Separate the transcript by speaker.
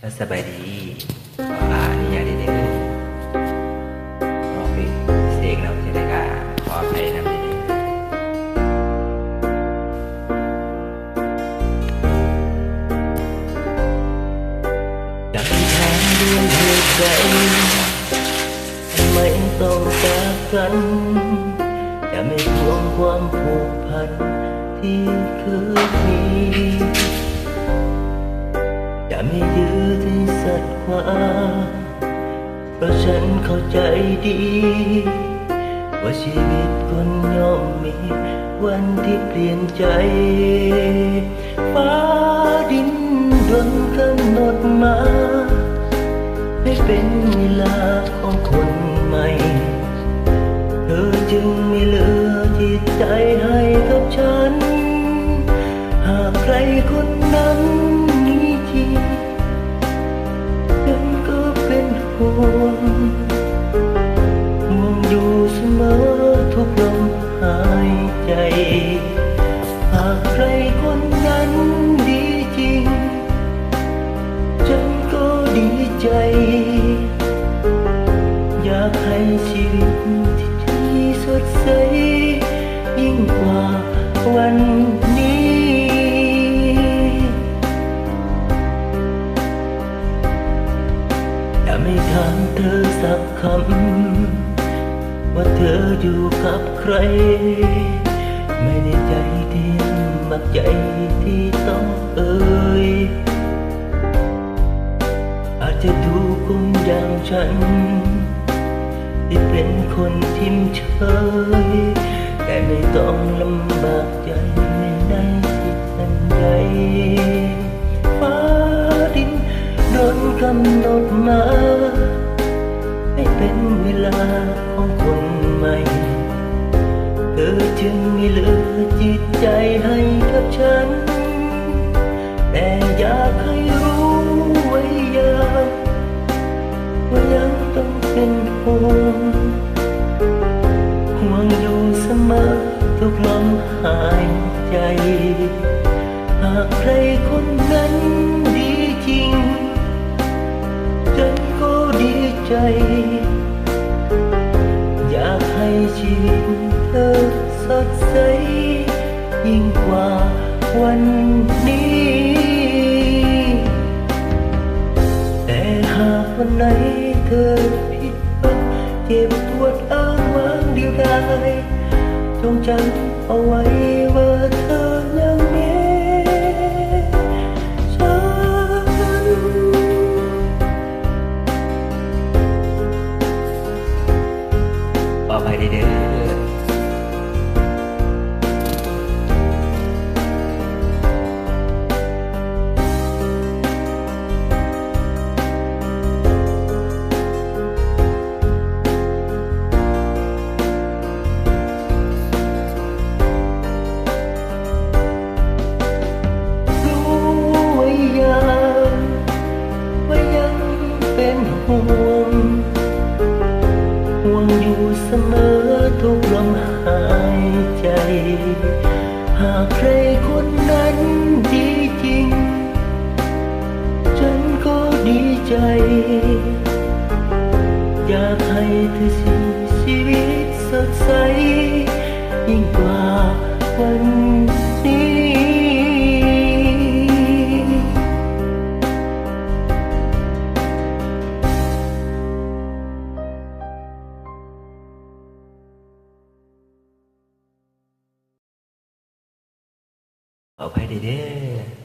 Speaker 1: ก็สบายดีอ่านี่อย่างเดียวเลยขอเป็นเสกเราจะได้กาขออภัยนะพี่จากที่ทางเรื่องเหตุใดทำไมต้องจากกันจะไม่ทวงความผูกพันที่เคยมี จะไม่ยื้อที่สัตว์ความเพราะฉันเข้าใจดี ว่าชีวิตคนย่อมมีวันที่เปลี่ยนใจ ฟ้าดินดนกำหนดมา ให้เป็นเวลาของคนใหม่ เธอจึงไม่เลื วงห่วงอยู่เสมอทุกลมหายใจ หากใครคนนั้นดีจริง ฉันก็ดีใจ อยากให้ชีวิตที่ ว่าเธออยู่กับใคร ไม่ได้ใจที่มักใจที่ต้องเอ่ยอาจจะดูคงอย่างฉันที่เป็นคนทิมเฉยแต่ไม่ต้องลำบากใจไม่ได้สิทธิ์อันใด จึงมีเหลือจิตใจให้กับฉัน แต่อยากให้รู้ไว้ย่างว่ายังต้องเป็นห่วงห่วงอยู่เสมอทุกลมหายใจ หากใครคนนั้นดีจริง ฉันก็ดีใจ อยากให้ชีวิตเธอ สดใสยิ่งกว่าวันนี้แต่หากวันไหนเธอผิดห อยู่เสมอทุกลมหายใจ หากใครคนนั้นดีจริง ฉันก็ดีใจ อยากให้เธอสิชีวิต ขออภัยเด้อ